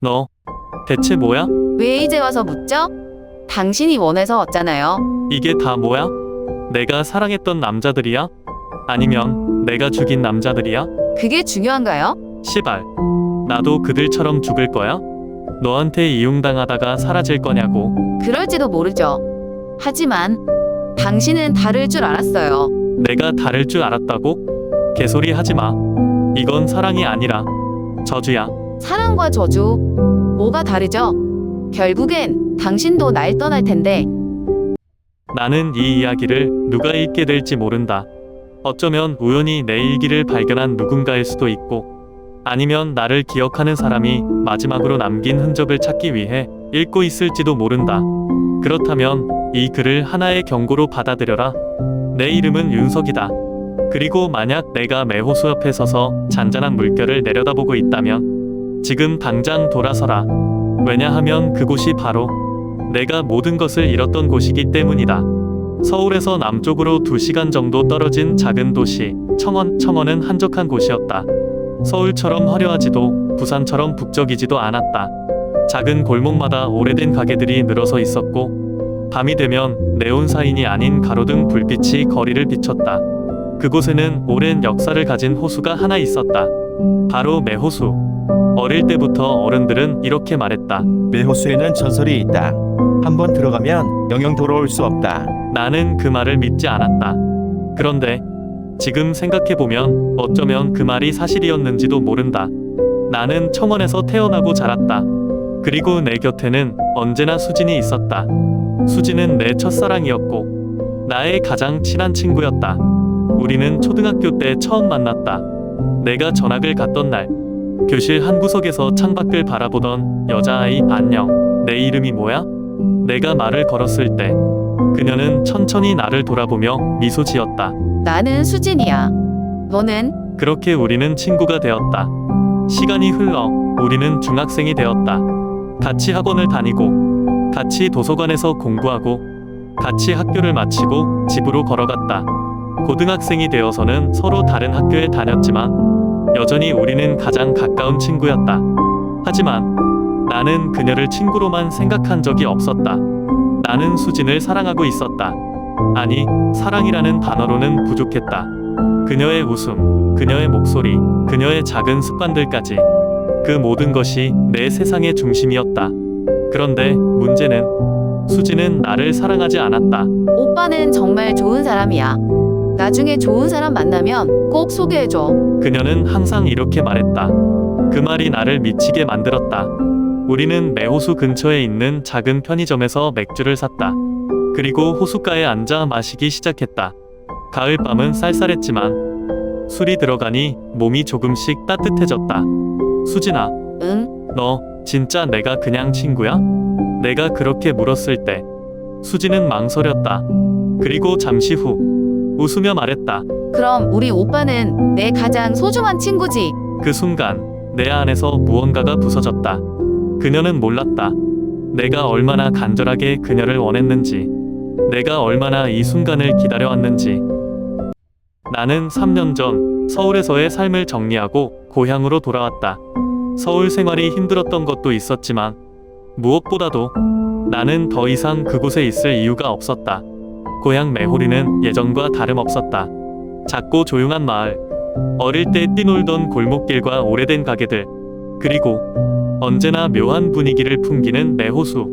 너 대체 뭐야? 왜 이제 와서 묻죠? 당신이 원해서 왔잖아요. 이게 다 뭐야? 내가 사랑했던 남자들이야? 아니면 내가 죽인 남자들이야? 그게 중요한가요? 시발. 나도 그들처럼 죽을 거야? 너한테 이용당하다가 사라질 거냐고. 그럴지도 모르죠. 하지만 당신은 다를 줄 알았어요. 내가 다를 줄 알았다고? 개소리 하지 마. 이건 사랑이 아니라 저주야. 사랑과 저주 뭐가 다르죠? 결국엔 당신도 날 떠날 텐데 나는 이 이야기를 누가 읽게 될지 모른다. 어쩌면 우연히 내 일기를 발견한 누군가일 수도 있고, 아니면 나를 기억하는 사람이 마지막으로 남긴 흔적을 찾기 위해 읽고 있을지도 모른다. 그렇다면 이 글을 하나의 경고로 받아들여라. 내 이름은 윤석이다. 그리고 만약 내가 매호수 옆에 서서 잔잔한 물결을 내려다보고 있다면 지금 당장 돌아서라. 왜냐하면 그곳이 바로 내가 모든 것을 잃었던 곳이기 때문이다. 서울에서 남쪽으로 2시간 정도 떨어진 작은 도시 청원 청원은 한적한 곳이었다. 서울처럼 화려하지도 부산처럼 북적이지도 않았다. 작은 골목마다 오래된 가게들이 늘어서 있었고 밤이 되면 네온사인이 아닌 가로등 불빛이 거리를 비췄다. 그곳에는 오랜 역사를 가진 호수가 하나 있었다. 바로 매호수. 어릴 때부터 어른들은 이렇게 말했다. 매호수에는 전설이 있다. 한번 들어가면 영영 돌아올 수 없다. 나는 그 말을 믿지 않았다. 그런데 지금 생각해보면 어쩌면 그 말이 사실이었는지도 모른다. 나는 청원에서 태어나고 자랐다. 그리고 내 곁에는 언제나 수진이 있었다. 수진은 내 첫사랑이었고, 나의 가장 친한 친구였다. 우리는 초등학교 때 처음 만났다. 내가 전학을 갔던 날, 교실 한 구석에서 창밖을 바라보던 여자아이 안녕. 내 이름이 뭐야? 내가 말을 걸었을 때, 그녀는 천천히 나를 돌아보며 미소 지었다. 나는 수진이야. 너는 그렇게 우리는 친구가 되었다. 시간이 흘러 우리는 중학생이 되었다. 같이 학원을 다니고, 같이 도서관에서 공부하고, 같이 학교를 마치고 집으로 걸어갔다. 고등학생이 되어서는 서로 다른 학교에 다녔지만, 여전히 우리는 가장 가까운 친구였다. 하지만 나는 그녀를 친구로만 생각한 적이 없었다. 나는 수진을 사랑하고 있었다. 아니, 사랑이라는 단어로는 부족했다. 그녀의 웃음, 그녀의 목소리, 그녀의 작은 습관들까지 그 모든 것이 내 세상의 중심이었다. 그런데 문제는 수지는 나를 사랑하지 않았다. 오빠는 정말 좋은 사람이야. 나중에 좋은 사람 만나면 꼭 소개해줘. 그녀는 항상 이렇게 말했다. 그 말이 나를 미치게 만들었다. 우리는 매호수 근처에 있는 작은 편의점에서 맥주를 샀다. 그리고 호숫가에 앉아 마시기 시작했다. 가을 밤은 쌀쌀했지만 술이 들어가니 몸이 조금씩 따뜻해졌다. 수진아, 응? 너 진짜 내가 그냥 친구야? 내가 그렇게 물었을 때 수지는 망설였다. 그리고 잠시 후 웃으며 말했다. 그럼 우리 오빠는 내 가장 소중한 친구지. 그 순간 내 안에서 무언가가 부서졌다. 그녀는 몰랐다. 내가 얼마나 간절하게 그녀를 원했는지, 내가 얼마나 이 순간을 기다려왔는지. 나는 3년 전 서울에서의 삶을 정리하고 고향으로 돌아왔다. 서울 생활이 힘들었던 것도 있었지만 무엇보다도 나는 더 이상 그곳에 있을 이유가 없었다. 고향 매호리는 예전과 다름없었다. 작고 조용한 마을, 어릴 때 뛰놀던 골목길과 오래된 가게들, 그리고 언제나 묘한 분위기를 풍기는 매호수.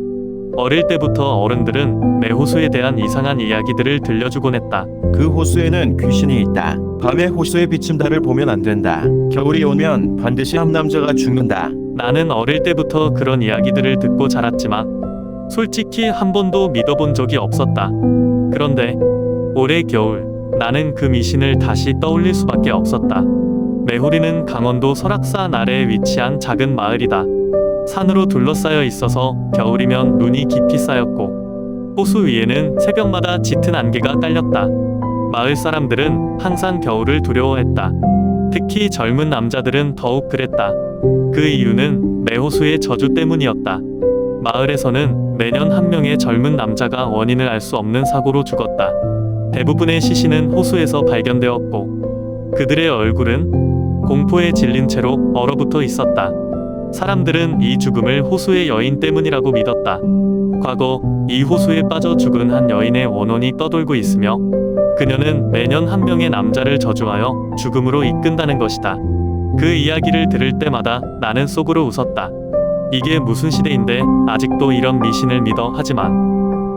어릴 때부터 어른들은 매호수에 대한 이상한 이야기들을 들려주곤 했다. 그 호수에는 귀신이 있다. 밤에 호수의 비친 달을 보면 안 된다. 겨울이 오면 반드시 한 남자가 죽는다. 나는 어릴 때부터 그런 이야기들을 듣고 자랐지만 솔직히 한 번도 믿어본 적이 없었다. 그런데 올해 겨울 나는 그 미신을 다시 떠올릴 수밖에 없었다. 매호리는 강원도 설악산 아래에 위치한 작은 마을이다. 산으로 둘러싸여 있어서 겨울이면 눈이 깊이 쌓였고 호수 위에는 새벽마다 짙은 안개가 깔렸다. 마을 사람들은 항상 겨울을 두려워했다. 특히 젊은 남자들은 더욱 그랬다. 그 이유는 매호수의 저주 때문이었다. 마을에서는 매년 한 명의 젊은 남자가 원인을 알 수 없는 사고로 죽었다. 대부분의 시신은 호수에서 발견되었고 그들의 얼굴은 공포에 질린 채로 얼어붙어 있었다. 사람들은 이 죽음을 호수의 여인 때문이라고 믿었다. 과거 이 호수에 빠져 죽은 한 여인의 원혼이 떠돌고 있으며 그녀는 매년 한 명의 남자를 저주하여 죽음으로 이끈다는 것이다. 그 이야기를 들을 때마다 나는 속으로 웃었다. 이게 무슨 시대인데 아직도 이런 미신을 믿어 하지만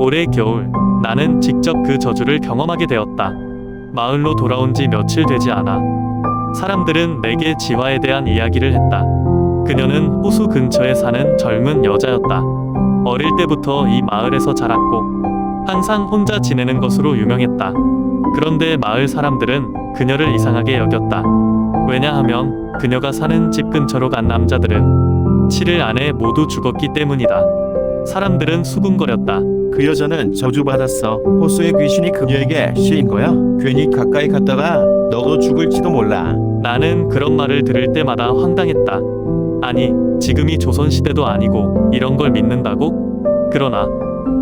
올해 겨울 나는 직접 그 저주를 경험하게 되었다. 마을로 돌아온 지 며칠 되지 않아 사람들은 내게 지화에 대한 이야기를 했다. 그녀는 호수 근처에 사는 젊은 여자였다. 어릴 때부터 이 마을에서 자랐고 항상 혼자 지내는 것으로 유명했다. 그런데 마을 사람들은 그녀를 이상하게 여겼다. 왜냐하면 그녀가 사는 집 근처로 간 남자들은 7일 안에 모두 죽었기 때문이다. 사람들은 수군거렸다. 그 여자는 저주받았어. 호수의 귀신이 그녀에게 씌인 거야. 괜히 가까이 갔다가 너도 죽을지도 몰라. 나는 그런 말을 들을 때마다 황당했다. 아니, 지금이 조선시대도 아니고 이런 걸 믿는다고? 그러나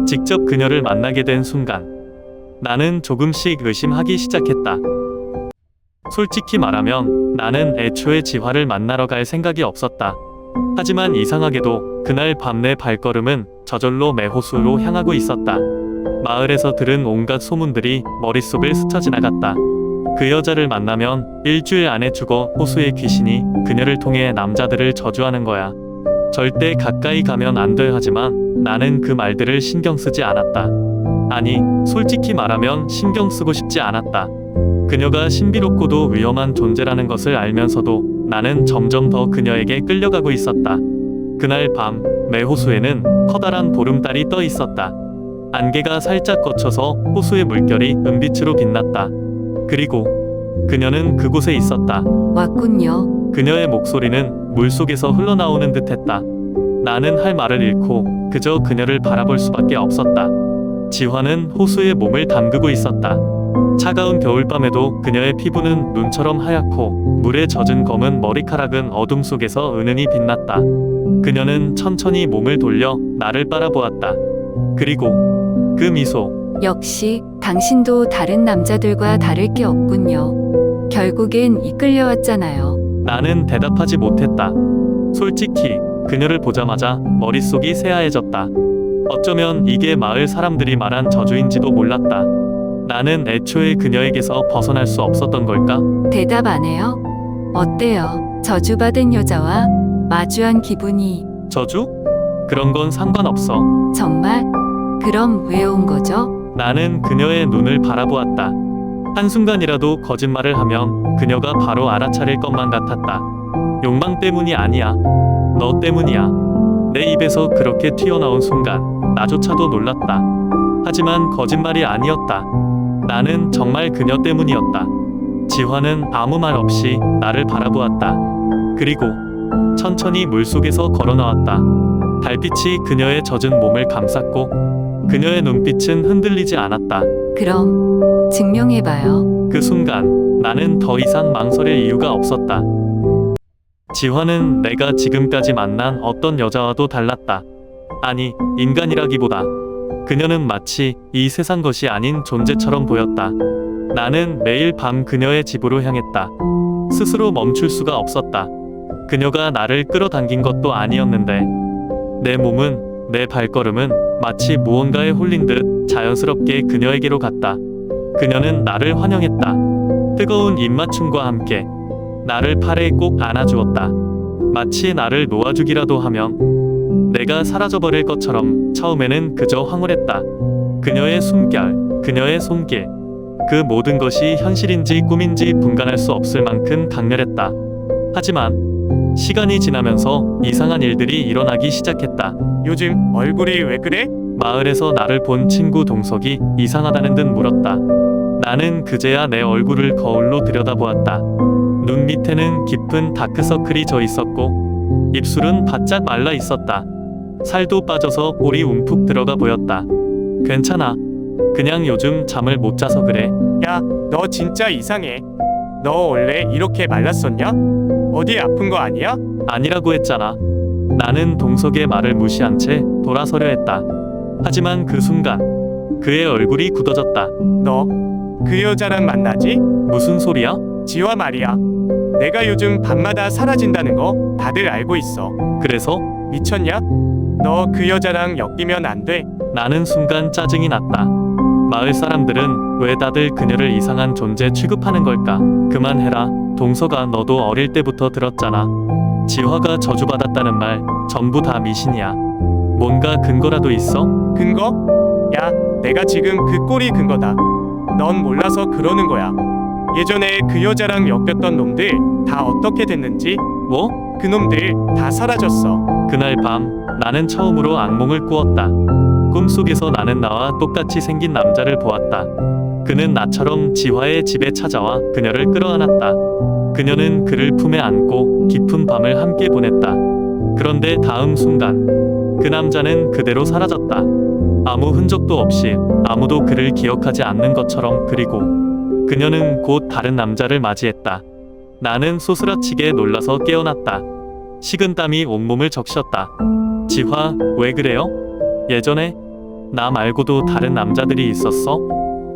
직접 그녀를 만나게 된 순간 나는 조금씩 의심하기 시작했다. 솔직히 말하면 나는 애초에 지화를 만나러 갈 생각이 없었다. 하지만 이상하게도 그날 밤 내 발걸음은 저절로 매호수로 향하고 있었다. 마을에서 들은 온갖 소문들이 머릿속을 스쳐 지나갔다. 그 여자를 만나면 일주일 안에 죽어 호수의 귀신이 그녀를 통해 남자들을 저주하는 거야. 절대 가까이 가면 안 돼 하지만 나는 그 말들을 신경 쓰지 않았다. 아니, 솔직히 말하면 신경 쓰고 싶지 않았다. 그녀가 신비롭고도 위험한 존재라는 것을 알면서도 나는 점점 더 그녀에게 끌려가고 있었다. 그날 밤, 매호수에는 커다란 보름달이 떠 있었다. 안개가 살짝 걷혀서 호수의 물결이 은빛으로 빛났다. 그리고 그녀는 그곳에 있었다. 왔군요. 그녀의 목소리는 물속에서 흘러나오는 듯했다. 나는 할 말을 잃고 그저 그녀를 바라볼 수밖에 없었다. 지화는 호수에 몸을 담그고 있었다. 차가운 겨울밤에도 그녀의 피부는 눈처럼 하얗고 물에 젖은 검은 머리카락은 어둠 속에서 은은히 빛났다. 그녀는 천천히 몸을 돌려 나를 바라보았다. 그리고 그 미소, 역시 당신도 다른 남자들과 다를 게 없군요. 결국엔 이끌려왔잖아요. 나는 대답하지 못했다. 솔직히 그녀를 보자마자 머릿속이 새하얘졌다. 어쩌면 이게 마을 사람들이 말한 저주인지도 몰랐다. 나는 애초에 그녀에게서 벗어날 수 없었던 걸까? 대답 안 해요? 어때요? 저주받은 여자와 마주한 기분이 저주? 그런 건 상관없어. 정말? 그럼 왜 온 거죠? 나는 그녀의 눈을 바라보았다. 한순간이라도 거짓말을 하면 그녀가 바로 알아차릴 것만 같았다. 욕망 때문이 아니야. 너 때문이야. 내 입에서 그렇게 튀어나온 순간 나조차도 놀랐다. 하지만 거짓말이 아니었다. 나는 정말 그녀 때문이었다. 지화는 아무 말 없이 나를 바라보았다. 그리고 천천히 물속에서 걸어 나왔다. 달빛이 그녀의 젖은 몸을 감쌌고 그녀의 눈빛은 흔들리지 않았다. 그럼 증명해봐요. 그 순간 나는 더 이상 망설일 이유가 없었다. 지화는 내가 지금까지 만난 어떤 여자와도 달랐다. 아니, 인간이라기보다 그녀는 마치 이 세상 것이 아닌 존재처럼 보였다. 나는 매일 밤 그녀의 집으로 향했다. 스스로 멈출 수가 없었다. 그녀가 나를 끌어당긴 것도 아니었는데 내 몸은 내 발걸음은 마치 무언가에 홀린 듯 자연스럽게 그녀에게로 갔다. 그녀는 나를 환영했다. 뜨거운 입맞춤과 함께 나를 팔에 꼭 안아주었다. 마치 나를 놓아주기라도 하면 내가 사라져버릴 것처럼 처음에는 그저 황홀했다. 그녀의 숨결, 그녀의 손길, 그 모든 것이 현실인지 꿈인지 분간할 수 없을 만큼 강렬했다. 하지만 시간이 지나면서 이상한 일들이 일어나기 시작했다. 요즘 얼굴이 왜 그래? 마을에서 나를 본 친구 동석이 이상하다는 듯 물었다. 나는 그제야 내 얼굴을 거울로 들여다보았다. 눈 밑에는 깊은 다크서클이 져 있었고 입술은 바짝 말라 있었다. 살도 빠져서 볼이 움푹 들어가 보였다. 괜찮아. 그냥 요즘 잠을 못 자서 그래. 야, 너 진짜 이상해. 너 원래 이렇게 말랐었냐? 어디 아픈 거 아니야? 아니라고 했잖아. 나는 동석의 말을 무시한 채 돌아서려 했다. 하지만 그 순간 그의 얼굴이 굳어졌다. 너 그 여자랑 만나지? 무슨 소리야? 지화 말이야. 내가 요즘 밤마다 사라진다는 거 다들 알고 있어. 그래서 미쳤냐? 너 그 여자랑 엮이면 안 돼. 나는 순간 짜증이 났다. 마을 사람들은 왜 다들 그녀를 이상한 존재 취급하는 걸까? 그만해라. 동서가 너도 어릴 때부터 들었잖아. 지화가 저주받았다는 말 전부 다 미신이야. 뭔가 근거라도 있어? 근거? 야, 내가 지금 그 꼴이 근거다. 넌 몰라서 그러는 거야. 예전에 그 여자랑 엮였던 놈들 다 어떻게 됐는지 뭐? 그 놈들 다 사라졌어. 그날 밤 나는 처음으로 악몽을 꾸었다. 꿈속에서 나는 나와 똑같이 생긴 남자를 보았다. 그는 나처럼 지화의 집에 찾아와 그녀를 끌어안았다. 그녀는 그를 품에 안고 깊은 밤을 함께 보냈다. 그런데 다음 순간 그 남자는 그대로 사라졌다. 아무 흔적도 없이 아무도 그를 기억하지 않는 것처럼 그리고 그녀는 곧 다른 남자를 맞이했다. 나는 소스라치게 놀라서 깨어났다. 식은 땀이 온몸을 적셨다. 지화, 왜 그래요? 예전에 나 말고도 다른 남자들이 있었어?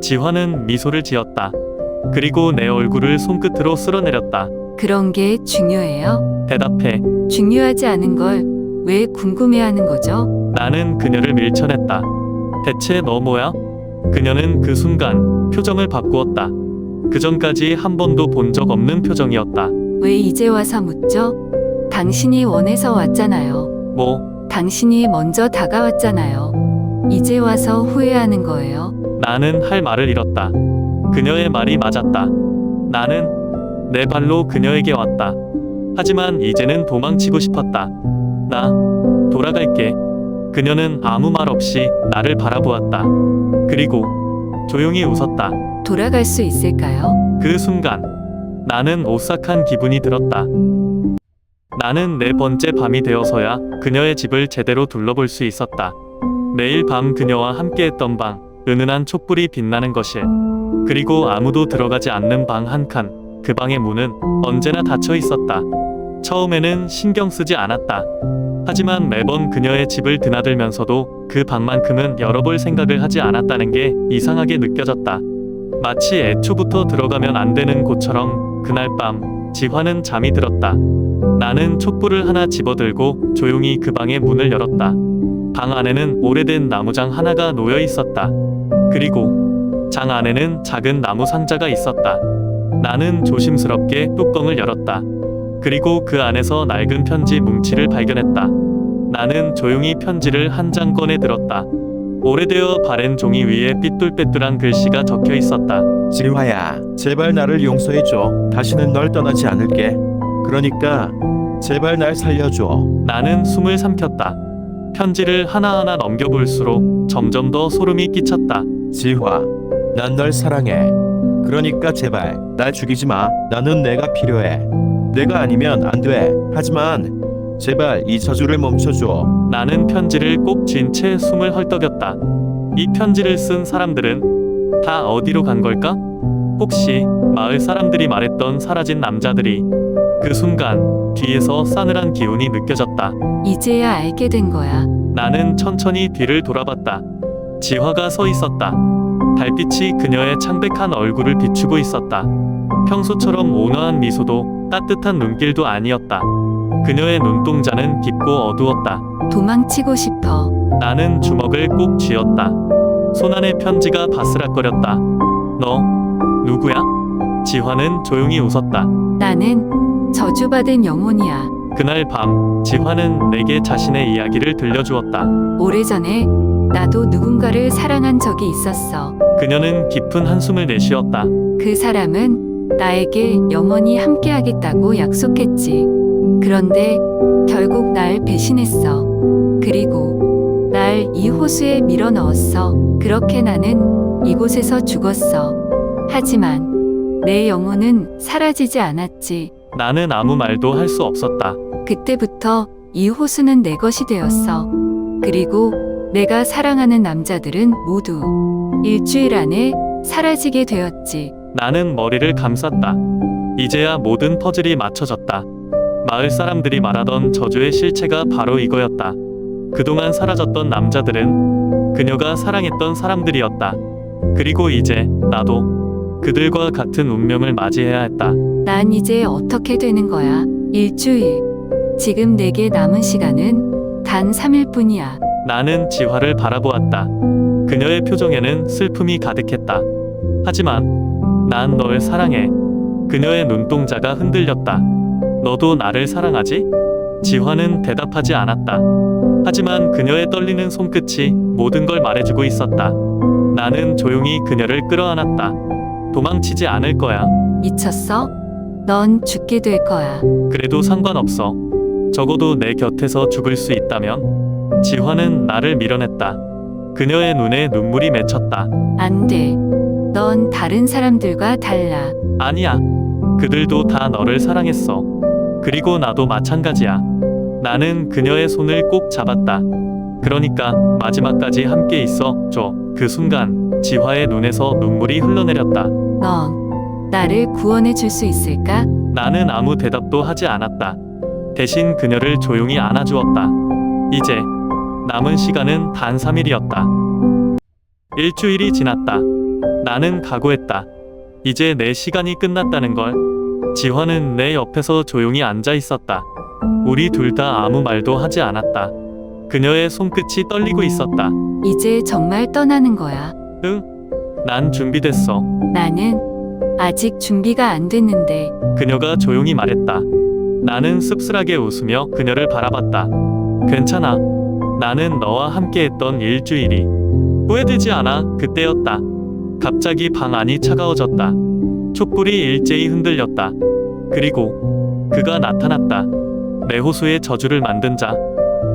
지화는 미소를 지었다. 그리고 내 얼굴을 손끝으로 쓸어내렸다. 그런 게 중요해요? 대답해. 중요하지 않은 걸 왜 궁금해하는 거죠? 나는 그녀를 밀쳐냈다. 대체 너 뭐야? 그녀는 그 순간 표정을 바꾸었다. 그 전까지 한 번도 본 적 없는 표정이었다. 왜 이제 와서 묻죠? 당신이 원해서 왔잖아요. 뭐, 당신이 먼저 다가왔잖아요. 이제 와서 후회하는 거예요. 나는 할 말을 잃었다. 그녀의 말이 맞았다. 나는 내 발로 그녀에게 왔다. 하지만 이제는 도망치고 싶었다. 나 돌아갈게. 그녀는 아무 말 없이 나를 바라보았다. 그리고 조용히 웃었다. 돌아갈 수 있을까요? 그 순간 나는 오싹한 기분이 들었다. 나는 네 번째 밤이 되어서야 그녀의 집을 제대로 둘러볼 수 있었다. 매일 밤 그녀와 함께했던 방, 은은한 촛불이 빛나는 거실, 그리고 아무도 들어가지 않는 방 한 칸. 그 방의 문은 언제나 닫혀 있었다. 처음에는 신경 쓰지 않았다. 하지만 매번 그녀의 집을 드나들면서도 그 방만큼은 열어볼 생각을 하지 않았다는 게 이상하게 느껴졌다. 마치 애초부터 들어가면 안 되는 곳처럼 그날 밤 지화는 잠이 들었다. 나는 촛불을 하나 집어들고 조용히 그 방의 문을 열었다. 방 안에는 오래된 나무장 하나가 놓여 있었다. 그리고 장 안에는 작은 나무 상자가 있었다. 나는 조심스럽게 뚜껑을 열었다. 그리고 그 안에서 낡은 편지 뭉치를 발견했다. 나는 조용히 편지를 한 장 꺼내 들었다. 오래되어 바랜 종이 위에 삐뚤빼뚤한 글씨가 적혀 있었다. 지화야, 제발 나를 용서해줘. 다시는 널 떠나지 않을게. 그러니까 제발 날 살려줘. 나는 숨을 삼켰다. 편지를 하나하나 넘겨볼수록 점점 더 소름이 끼쳤다. 지화, 난 널 사랑해. 그러니까 제발 날 죽이지 마. 나는 내가 필요해. 내가 아니면 안 돼. 하지만 제발 이 저주를 멈춰줘. 나는 편지를 꼭 쥔 채 숨을 헐떡였다. 이 편지를 쓴 사람들은 다 어디로 간 걸까? 혹시 마을 사람들이 말했던 사라진 남자들이 그 순간 뒤에서 싸늘한 기운이 느껴졌다. 이제야 알게 된 거야. 나는 천천히 뒤를 돌아봤다. 지화가 서 있었다. 달빛이 그녀의 창백한 얼굴을 비추고 있었다. 평소처럼 온화한 미소도 따뜻한 눈길도 아니었다. 그녀의 눈동자는 깊고 어두웠다. 도망치고 싶어. 나는 주먹을 꼭 쥐었다. 손 안에 편지가 바스락거렸다. 너 누구야? 지화는 조용히 웃었다. 나는 저주받은 영혼이야. 그날 밤 지화는 내게 자신의 이야기를 들려주었다. 오래전에 나도 누군가를 사랑한 적이 있었어. 그녀는 깊은 한숨을 내쉬었다. 그 사람은 나에게 영원히 함께하겠다고 약속했지. 그런데 결국 날 배신했어. 그리고 날 이 호수에 밀어 넣었어. 그렇게 나는 이곳에서 죽었어. 하지만 내 영혼은 사라지지 않았지. 나는 아무 말도 할 수 없었다. 그때부터 이 호수는 내 것이 되었어. 그리고 내가 사랑하는 남자들은 모두 일주일 안에 사라지게 되었지. 나는 머리를 감쌌다. 이제야 모든 퍼즐이 맞춰졌다. 마을 사람들이 말하던 저주의 실체가 바로 이거였다. 그동안 사라졌던 남자들은 그녀가 사랑했던 사람들이었다. 그리고 이제 나도 그들과 같은 운명을 맞이해야 했다. 난 이제 어떻게 되는 거야? 일주일. 지금 내게 남은 시간은 단 3일 뿐이야. 나는 지화를 바라보았다. 그녀의 표정에는 슬픔이 가득했다. 하지만 난 널 사랑해. 그녀의 눈동자가 흔들렸다. 너도 나를 사랑하지? 지화는 대답하지 않았다. 하지만 그녀의 떨리는 손끝이 모든 걸 말해주고 있었다. 나는 조용히 그녀를 끌어안았다. 도망치지 않을 거야. 미쳤어? 넌 죽게 될 거야. 그래도 상관없어. 적어도 내 곁에서 죽을 수 있다면. 지화는 나를 밀어냈다. 그녀의 눈에 눈물이 맺혔다. 안 돼. 넌 다른 사람들과 달라. 아니야. 그들도 다 너를 사랑했어. 그리고 나도 마찬가지야. 나는 그녀의 손을 꼭 잡았다. 그러니까 마지막까지 함께 있어 줘. 그 순간 지화의 눈에서 눈물이 흘러내렸다. 넌 나를 구원해 줄 수 있을까? 나는 아무 대답도 하지 않았다. 대신 그녀를 조용히 안아주었다. 이제 남은 시간은 단 3일이었다. 일주일이 지났다. 나는 각오했다. 이제 내 시간이 끝났다는 걸. 지화는 내 옆에서 조용히 앉아 있었다. 우리 둘 다 아무 말도 하지 않았다. 그녀의 손끝이 떨리고 있었다. 이제 정말 떠나는 거야. 난 준비됐어. 나는 아직 준비가 안 됐는데 그녀가 조용히 말했다. 나는 씁쓸하게 웃으며 그녀를 바라봤다. 괜찮아. 나는 너와 함께했던 일주일이 후회되지 않아. 그때였다. 갑자기 방 안이 차가워졌다. 촛불이 일제히 흔들렸다. 그리고 그가 나타났다. 매호수의 저주를 만든 자,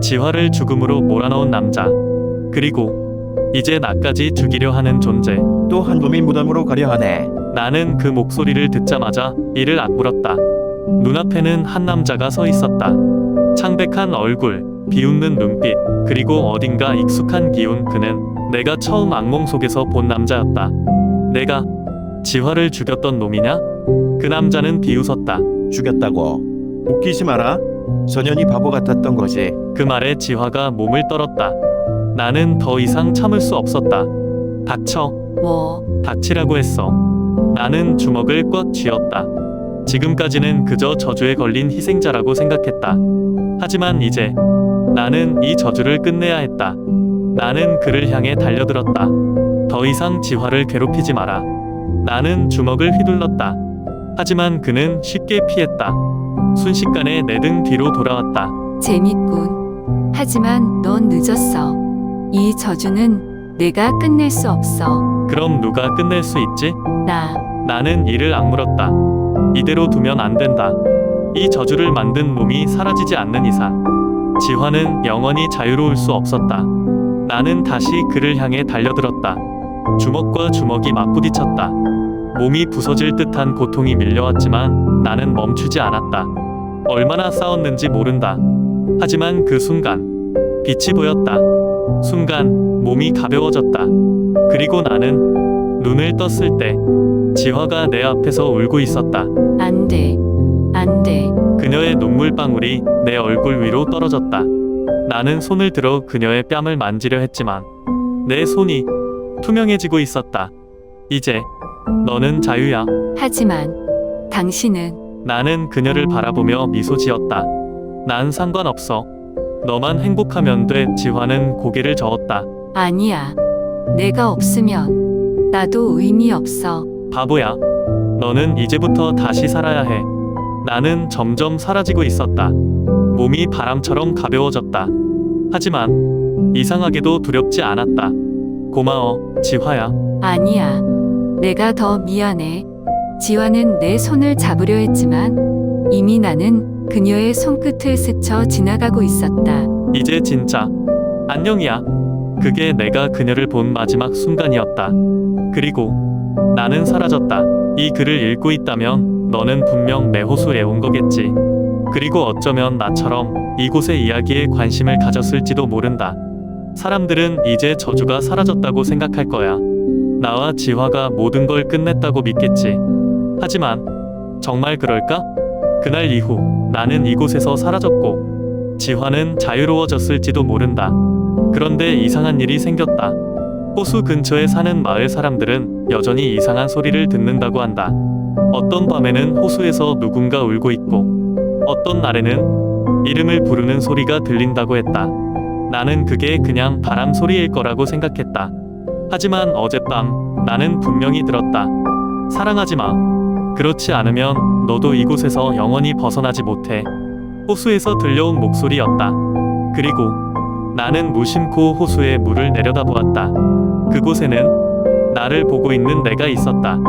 지화를 죽음으로 몰아넣은 남자, 그리고 이제 나까지 죽이려 하는 존재. 또 한 놈이 무덤으로 가려 하네. 나는 그 목소리를 듣자마자 이를 악물었다. 눈앞에는 한 남자가 서 있었다. 창백한 얼굴, 비웃는 눈빛, 그리고 어딘가 익숙한 기운 그는 내가 처음 악몽 속에서 본 남자였다. 내가 지화를 죽였던 놈이냐? 그 남자는 비웃었다. 죽였다고. 웃기지 마라. 전현이 바보 같았던 거지. 그 말에 지화가 몸을 떨었다. 나는 더 이상 참을 수 없었다. 닥쳐. 뭐 닥치라고 했어. 나는 주먹을 꽉 쥐었다. 지금까지는 그저 저주에 걸린 희생자라고 생각했다. 하지만 이제 나는 이 저주를 끝내야 했다. 나는 그를 향해 달려들었다. 더 이상 지화를 괴롭히지 마라. 나는 주먹을 휘둘렀다. 하지만 그는 쉽게 피했다. 순식간에 내 등 뒤로 돌아왔다. 재밌군. 하지만 넌 늦었어. 이 저주는 내가 끝낼 수 없어. 그럼 누가 끝낼 수 있지? 나 나는 이를 악물었다. 이대로 두면 안 된다. 이 저주를 만든 놈이 사라지지 않는 이상, 지화는 영원히 자유로울 수 없었다. 나는 다시 그를 향해 달려들었다. 주먹과 주먹이 맞부딪혔다. 몸이 부서질 듯한 고통이 밀려왔지만 나는 멈추지 않았다. 얼마나 싸웠는지 모른다. 하지만 그 순간, 빛이 보였다. 순간, 몸이 가벼워졌다. 그리고 나는 눈을 떴을 때, 지화가 내 앞에서 울고 있었다. 안 돼. 안 돼. 그녀의 눈물방울이 내 얼굴 위로 떨어졌다. 나는 손을 들어 그녀의 뺨을 만지려 했지만 내 손이 투명해지고 있었다. 이제 너는 자유야. 하지만 당신은 나는 그녀를 바라보며 미소 지었다. 난 상관없어. 너만 행복하면 돼. 지화는 고개를 저었다. 아니야. 내가 없으면 나도 의미 없어. 바보야. 너는 이제부터 다시 살아야 해. 나는 점점 사라지고 있었다. 몸이 바람처럼 가벼워졌다. 하지만 이상하게도 두렵지 않았다. 고마워, 지화야. 아니야. 내가 더 미안해. 지화는 내 손을 잡으려 했지만 이미 나는 그녀의 손끝을 스쳐 지나가고 있었다. 이제 진짜 안녕이야. 그게 내가 그녀를 본 마지막 순간이었다. 그리고 나는 사라졌다. 이 글을 읽고 있다면 너는 분명 매호수에 온 거겠지. 그리고 어쩌면 나처럼 이곳의 이야기에 관심을 가졌을지도 모른다. 사람들은 이제 저주가 사라졌다고 생각할 거야. 나와 지화가 모든 걸 끝냈다고 믿겠지. 하지만 정말 그럴까? 그날 이후 나는 이곳에서 사라졌고 지화는 자유로워졌을지도 모른다. 그런데 이상한 일이 생겼다. 호수 근처에 사는 마을 사람들은 여전히 이상한 소리를 듣는다고 한다. 어떤 밤에는 호수에서 누군가 울고 있고, 어떤 날에는 이름을 부르는 소리가 들린다고 했다. 나는 그게 그냥 바람 소리일 거라고 생각했다. 하지만 어젯밤 나는 분명히 들었다. 사랑하지 마. 그렇지 않으면 너도 이곳에서 영원히 벗어나지 못해. 호수에서 들려온 목소리였다. 그리고 나는 무심코 호수에 물을 내려다보았다. 그곳에는 나를 보고 있는 내가 있었다.